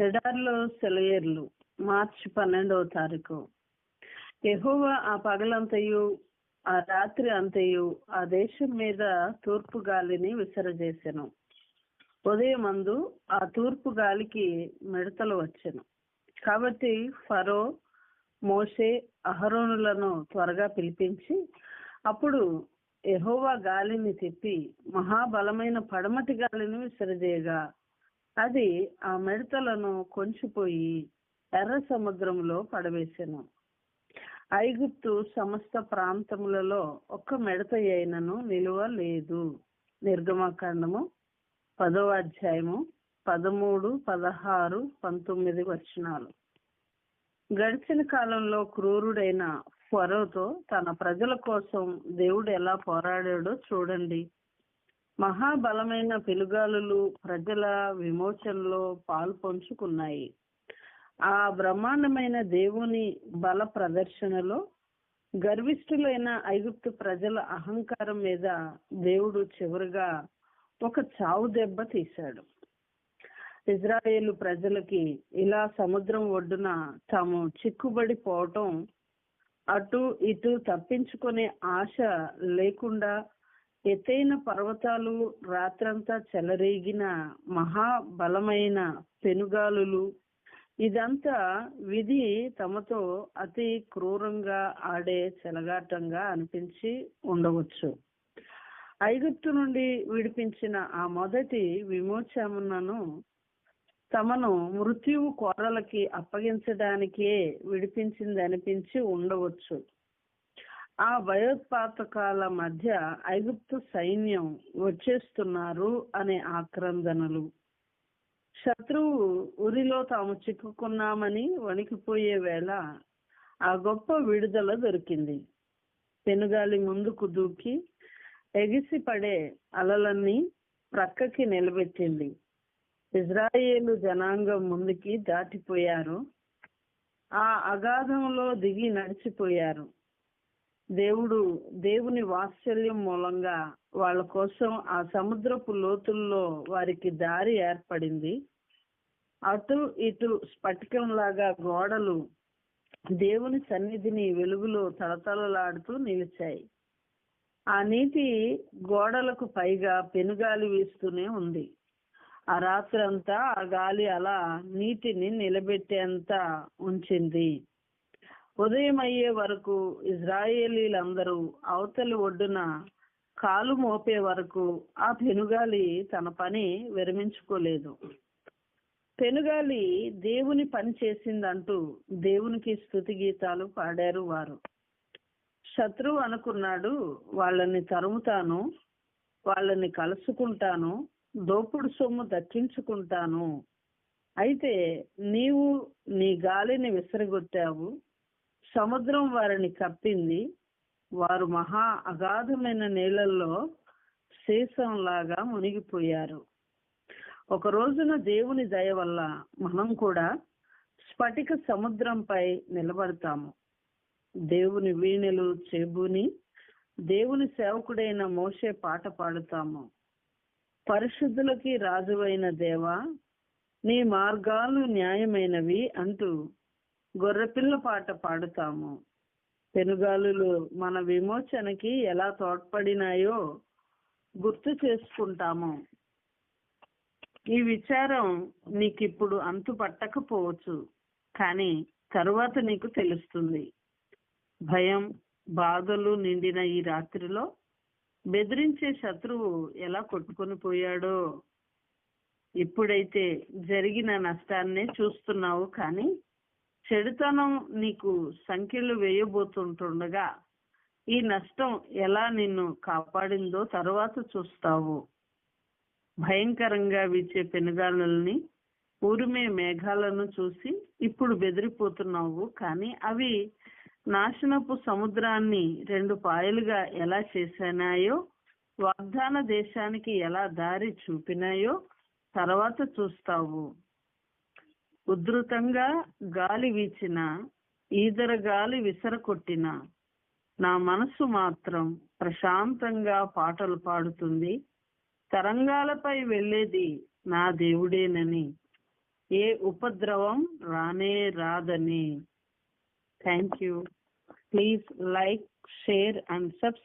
ఎడార్లో సెలయేర్లు మార్చి పన్నెండవ తారీఖు. ఎహోవ ఆ పగలంతయు ఆ రాత్రి అంతయు ఆ దేశం మీద తూర్పు గాలిని విసరజేసెను. ఉదయమందు ఆ తూర్పు గాలికి మిడతలు వచ్చెను. కాబట్టి ఫరో మోషే అహరోనులను త్వరగా పిలిపించి అప్పుడు ఎహోవా గాలిని తిప్పి మహాబలమైన పడమటి గాలిని విసిరజేయగా. అది ఆ మిడతలను కొంచిపోయి ఎర్ర సముద్రంలో పడవేశాను ఐగుప్తు సమస్త ప్రాంతములలో ఒక్క మిడత అయినను నిలువ లేదు. నిర్గమకాండము పదవ అధ్యాయము పదమూడు పదహారు పంతొమ్మిది వచనాలు. గడిచిన కాలంలో క్రూరుడైన ఫరోతో తన ప్రజల కోసం దేవుడు ఎలా పోరాడాడో చూడండి. మహాబలమైన పెలుగాలులు ప్రజల విమోచనలో పాల్పంచుకున్నాయి ఆ బ్రహ్మాండమైన దేవుని బల ప్రదర్శనలో గర్విష్ఠులైన ఐగుప్తు ప్రజల అహంకారం మీద దేవుడు చివరిగా ఒక చావు దెబ్బ తీశాడు. ఇజ్రాయేలు ప్రజలకి ఇలా సముద్రం ఒడ్డున తాము చిక్కుబడిపోవటం అటు ఇటు తప్పించుకునే ఆశ లేకుండా ఎత్తైన పర్వతాలు రాత్రంతా చెలరేగిన మహాబలమైన పెనుగాలులు ఇదంతా విధి తమతో అతి క్రూరంగా ఆడే చెలగాటంగా అనిపించి ఉండవచ్చు. ఐగుప్తు నుండి విడిపించిన ఆ మొదటి విమోచమునను తమను మృత్యువు కోరలకి అప్పగించడానికే విడిపించింది అనిపించి ఉండవచ్చు. ఆ భయోత్పాతకాల మధ్య ఐగుప్తు సైన్యం వచ్చేస్తున్నారు అనే ఆక్రందనలు. శత్రువు ఉరిలో తాము చిక్కుకున్నామని వణికిపోయే వేళ ఆ గొప్ప విడుదల దొరికింది. పెనుగాలి ముందుకు దూకి ఎగిసి పడే అలలన్నీ ప్రక్కకి నిలబెట్టింది. ఇజ్రాయేలు జనాంగం ముందుకి దాటిపోయారు. ఆ అగాధంలో దిగి నడిచిపోయారు. దేవుడు దేవుని వాత్సల్యం మూలంగా వాళ్ళ కోసం ఆ సముద్రపు లోతుల్లో వారికి దారి ఏర్పడింది. అటు ఇటు స్ఫటికంలాగా గోడలు దేవుని సన్నిధిని వెలుగులో తలతలలాడుతూ నిలిచాయి. ఆ నీటి గోడలకు పైగా పెనుగాలి వీస్తూనే ఉంది. ఆ రాత్రి అంతా ఆ గాలి అలా నీటిని నిలబెట్టేంత ఉంచింది. ఉదయం అయ్యే వరకు ఇజ్రాయేలీలందరూ అవతలి ఒడ్డున కాలు మోపే వరకు ఆ పెనుగాలి తన పని విరమించుకోలేదు. పెనుగాలి దేవుని పని చేసిందంటూ దేవునికి స్థుతి గీతాలు పాడారు వారు. శత్రువు అనుకున్నాడు వాళ్ళని తరుముతాను వాళ్ళని కలుసుకుంటాను దోపుడు సొమ్ము దక్కించుకుంటాను. అయితే నీవు నీ గాలిని విసిరగొట్టావు సముద్రం వారిని కప్పింది. వారు మహా అగాధమైన నీళ్ళల్లో శేషంలాగా మునిగిపోయారు. ఒక రోజున దేవుని దయ వల్ల మనం కూడా స్ఫటిక సముద్రంపై నిలబడతాము. దేవుని వీణెలు చెబుని దేవుని సేవకుడైన మోసే పాట పాడుతాము. పరిశుద్ధులకి రాజువైన దేవా నీ మార్గాలు న్యాయమైనవి అంటూ గొర్రెపిల్ల పాట పాడుతాము. పెనుగాలులు మన విమోచనకి ఎలా తోడ్పడినాయో గుర్తు చేసుకుంటాము. ఈ విచారం నీకు ఇప్పుడు అంతు పట్టకపోవచ్చు కానీ తరువాత నీకు తెలుస్తుంది. భయం బాధలు నిండిన ఈ రాత్రిలో బెదిరించే శత్రువు ఎలా కొట్టుకొని పోయాడో ఇప్పుడైతే జరిగిన నష్టాన్నే చూస్తున్నావు కానీ చెడుతనం నీకు సంఖ్యలు వేయబోతుంటుండగా ఈ నష్టం ఎలా నిన్ను కాపాడిందో తర్వాత చూస్తావు. భయంకరంగా వీచే పెనుగాలని ఊరిమే మేఘాలను చూసి ఇప్పుడు బెదిరిపోతున్నావు. కానీ అవి నాశనపు సముద్రాన్ని రెండు పాయలుగా ఎలా చేసినాయో వాగ్దాన దేశానికి ఎలా దారి చూపినాయో తర్వాత చూస్తావు. ఉధృతంగా గాలి వీచిన ఈదర గాలి విసరకొట్టిన నా మనసు మాత్రం ప్రశాంతంగా పాటలు పాడుతుంది. తరంగాలపై వెళ్ళేది నా దేవుడేనని. ఏ ఉపద్రవం రానే రాదని. Thank you. Please like share and subscribe.